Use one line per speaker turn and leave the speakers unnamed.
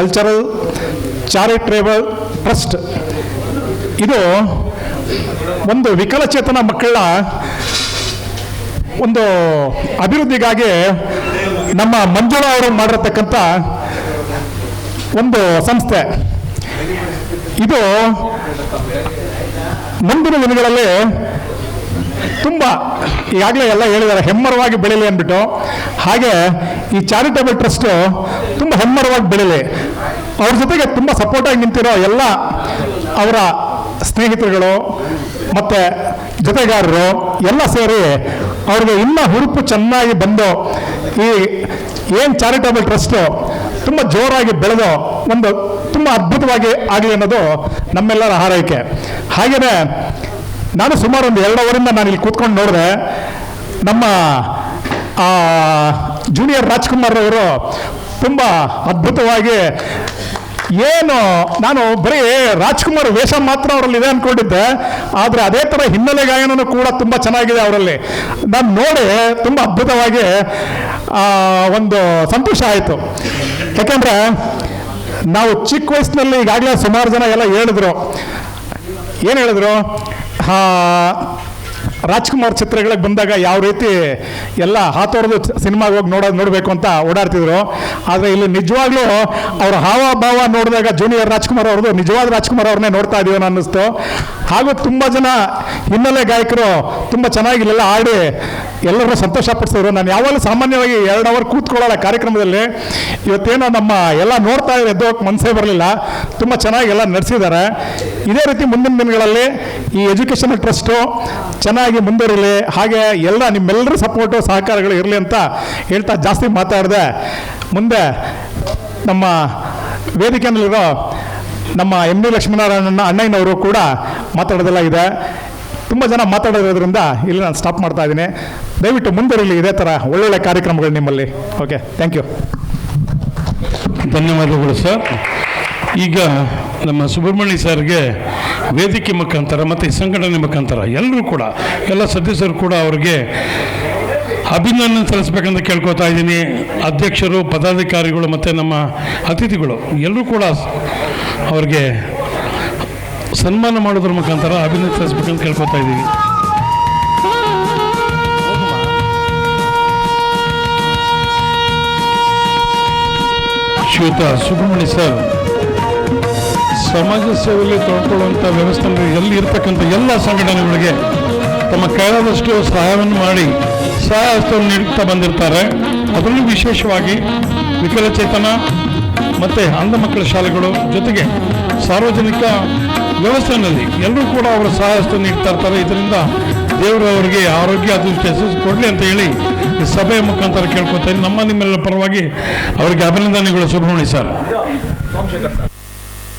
Cultural charitable trust ಇದು ಒಂದು ವಿಕಲಚೇತನ ಮಕ್ಕಳ ಒಂದು ಅಭಿವೃದ್ಧಿಗಾಗಿ ನಮ್ಮ ಮಂಜುಳಾ ಅವರು ಮಾಡಿರತಕ್ಕಂಥ ಒಂದು ಸಂಸ್ಥೆ. ಇದು ಮುಂದಿನ ದಿನಗಳಲ್ಲಿ ತುಂಬ ಈಗಾಗಲೇ ಎಲ್ಲ ಹೇಳಿದ್ದಾರೆ, ಹೆಮ್ಮರವಾಗಿ ಬೆಳೀಲಿ ಅಂದ್ಬಿಟ್ಟು. ಹಾಗೆ ಈ ಚಾರಿಟೇಬಲ್ ಟ್ರಸ್ಟು ತುಂಬ ಹೆಮ್ಮರವಾಗಿ ಬೆಳೀಲಿ. ಅವ್ರ ಜೊತೆಗೆ ತುಂಬ ಸಪೋರ್ಟಾಗಿ ನಿಂತಿರೋ ಎಲ್ಲ ಅವರ ಸ್ನೇಹಿತರುಗಳು ಮತ್ತು ಜೊತೆಗಾರರು ಎಲ್ಲ ಸೇರಿ ಅವ್ರಿಗೆ ಇನ್ನೂ ಹುರುಪು ಚೆನ್ನಾಗಿ ಬಂದು ಈ ಏನು ಚಾರಿಟೇಬಲ್ ಟ್ರಸ್ಟು ತುಂಬ ಜೋರಾಗಿ ಬೆಳೆದು ಒಂದು ತುಂಬ ಅದ್ಭುತವಾಗಿ ಆಗಲಿ ಅನ್ನೋದು ನಮ್ಮೆಲ್ಲರ ಹಾರೈಕೆ. ಹಾಗೆಯೇ ನಾನು ಸುಮಾರು ಒಂದು ಎರಡು ಅವರಿಂದ ನಾನು ಇಲ್ಲಿ ಕೂತ್ಕೊಂಡು ನೋಡಿದೆ, ನಮ್ಮ ಜೂನಿಯರ್ ರಾಜ್ಕುಮಾರ್ ಅವರು ತುಂಬ ಅದ್ಭುತವಾಗಿ ಏನು, ನಾನು ಬರೀ ರಾಜ್ಕುಮಾರ್ ವೇಷ ಮಾತ್ರ ಅವರಲ್ಲಿ ಇದೆ ಅಂದ್ಕೊಂಡಿದ್ದೆ ಆದರೆ ಅದೇ ಥರ ಹಿನ್ನೆಲೆ ಗಾಯನೂ ಕೂಡ ತುಂಬ ಚೆನ್ನಾಗಿದೆ ಅವರಲ್ಲಿ. ನಾನು ನೋಡಿ ತುಂಬ ಅದ್ಭುತವಾಗಿ ಒಂದು ಸಂತೋಷ ಆಯಿತು. ಯಾಕೆಂದರೆ ನಾವು ಚಿಕ್ಕ ವಯಸ್ಸಿನಲ್ಲಿ ಈಗಾಗಲೇ ಸುಮಾರು ಜನ ಎಲ್ಲ ಹೇಳಿದ್ರು. ಏನು ಹೇಳಿದ್ರು? ರಾಜ್ಕುಮಾರ್ ಚಿತ್ರಗಳಿಗೆ ಬಂದಾಗ ಯಾವ ರೀತಿ ಎಲ್ಲ ಹಾತೋರ್ದು ಸಿನಿಮಾಗೆ ಹೋಗಿ ನೋಡೋದು ನೋಡಬೇಕು ಅಂತ ಓಡಾಡ್ತಿದ್ರು. ಆದರೆ ಇಲ್ಲಿ ನಿಜವಾಗ್ಲೂ ಅವರ ಹಾವ ಭಾವ ನೋಡಿದಾಗ ಜೂನಿಯರ್ ರಾಜ್ಕುಮಾರ್ ಅವ್ರದ್ದು ನಿಜವಾದ ರಾಜ್ಕುಮಾರ್ ಅವ್ರನ್ನೇ ನೋಡ್ತಾ ಇದೀವನ ಅನ್ನಿಸ್ತು. ಹಾಗೂ ತುಂಬ ಜನ ಹಿನ್ನೆಲೆ ಗಾಯಕರು ತುಂಬ ಚೆನ್ನಾಗಿ ಇಲ್ಲೆಲ್ಲ ಆಡಿ ಎಲ್ಲರೂ ಸಂತೋಷಪಡಿಸಿದ್ರು ನಾನು ಯಾವಾಗಲೂ ಸಾಮಾನ್ಯವಾಗಿ ಎರಡು ಅವರ್ ಕೂತ್ಕೊಳ್ಳೋಲ್ಲ ಕಾರ್ಯಕ್ರಮದಲ್ಲಿ. ಇವತ್ತೇನೋ ನಮ್ಮ ಎಲ್ಲ ನೋಡ್ತಾ ಇದ್ರೆ ಎದ್ದೋಕೆ ಮನಸ್ಸೇ ಬರಲಿಲ್ಲ. ತುಂಬ ಚೆನ್ನಾಗಿ ಎಲ್ಲ ನಡೆಸಿದ್ದಾರೆ. ಇದೇ ರೀತಿ ಮುಂದಿನ ದಿನಗಳಲ್ಲಿ ಈ ಎಜುಕೇಷನ್ ಟ್ರಸ್ಟು ಚೆನ್ನಾಗಿ ಮುಂದುವರಿಲಿ, ಹಾಗೆ ಎಲ್ಲ ನಿಮ್ಮೆಲ್ಲರ ಸಪೋರ್ಟು, ಸಹಕಾರಗಳು ಇರಲಿ ಅಂತ ಹೇಳ್ತಾ ಜಾಸ್ತಿ ಮಾತಾಡಿದೆ. ಮುಂದೆ ನಮ್ಮ ವೇದಿಕೆಯಲ್ಲಿರೋ ನಮ್ಮ ಎಂ ಡಿ ಲಕ್ಷ್ಮೀನಾರಾಯಣ ಅಣ್ಣಯ್ಯನವರು ಕೂಡ ಮಾತಾಡೋದೆಲ್ಲ ಇದೆ. ತುಂಬ ಜನ ಮಾತಾಡೋದ್ರಿಂದ ಇಲ್ಲಿ ನಾನು ಸ್ಟಾಪ್ ಮಾಡ್ತಾ ಇದ್ದೀನಿ. ದಯವಿಟ್ಟು ಮುಂದುವರಿಲಿ, ಇದೇ ಥರ ಒಳ್ಳೊಳ್ಳೆ ಕಾರ್ಯಕ್ರಮಗಳು ನಿಮ್ಮಲ್ಲಿ. ಓಕೆ ಥ್ಯಾಂಕ್ ಯು
ಧನ್ಯವಾದಗಳು ಸರ್ ಈಗ ನಮ್ಮ ಸುಬ್ರಹ್ಮಣ್ಯ ಸರ್ಗೆ ವೇದಿಕೆ ಮುಖಾಂತರ ಮತ್ತು ಈ ಸಂಘಟನೆ ಮುಖಾಂತರ ಎಲ್ಲರೂ ಕೂಡ, ಎಲ್ಲ ಸದಸ್ಯರು ಕೂಡ ಅವ್ರಿಗೆ ಅಭಿನಂದನೆ ಸಲ್ಲಿಸ್ಬೇಕಂತ ಕೇಳ್ಕೊತಾ ಇದ್ದೀನಿ. ಅಧ್ಯಕ್ಷರು, ಪದಾಧಿಕಾರಿಗಳು ಮತ್ತು ನಮ್ಮ ಅತಿಥಿಗಳು ಎಲ್ಲರೂ ಕೂಡ ಅವ್ರಿಗೆ ಸನ್ಮಾನ ಮಾಡೋದ್ರ ಮುಖಾಂತರ ಅಭಿನಂದನೆ ಸಲ್ಲಿಸ್ಬೇಕಂತ ಕೇಳ್ಕೊತಾ ಇದ್ದೀವಿ ಶ್ರೀಯುತ ಸುಬ್ರಹ್ಮಣ್ಯ ಸರ್. ಸಮಾಜ ಸೇವೆಯಲ್ಲಿ ತೊಡ್ಕೊಳ್ಳುವಂಥ ವ್ಯವಸ್ಥೆ ಎಲ್ಲಿ ಇರ್ತಕ್ಕಂಥ ಎಲ್ಲ ಸಂಘಟನೆಗಳಿಗೆ ತಮ್ಮ ಕೈಲಾದಷ್ಟು ಸಹಾಯವನ್ನು ಮಾಡಿ ಸಹಾಯ ಹಸ್ತವನ್ನು ನೀಡುತ್ತಾ ಬಂದಿರ್ತಾರೆ. ಅದರಲ್ಲೂ ವಿಶೇಷವಾಗಿ ವಿಕಲಚೇತನ ಮತ್ತು ಅಂಧ ಮಕ್ಕಳ ಶಾಲೆಗಳು ಜೊತೆಗೆ ಸಾರ್ವಜನಿಕ ವ್ಯವಸ್ಥೆಯಲ್ಲಿ ಎಲ್ಲರೂ ಕೂಡ ಅವರ ಸಹಾಯ ಹಸ್ತವನ್ನು ನೀಡ್ತಾ ಇರ್ತಾರೆ. ಇದರಿಂದ ದೇವರು ಅವರಿಗೆ ಆರೋಗ್ಯ, ಅದೃಷ್ಟ ಕೊಡಲಿ ಅಂತ ಹೇಳಿ ಸಭೆಯ ಮುಖಾಂತರ ಕೇಳ್ಕೊತಾ ಇದ್ದೀನಿ. ನಮ್ಮ ನಿಮ್ಮೆಲ್ಲರ ಪರವಾಗಿ ಅವರಿಗೆ ಅಭಿನಂದನೆಗಳು. ಸುಬ್ರಹ್ಮಣ್ಯ ಸರ್.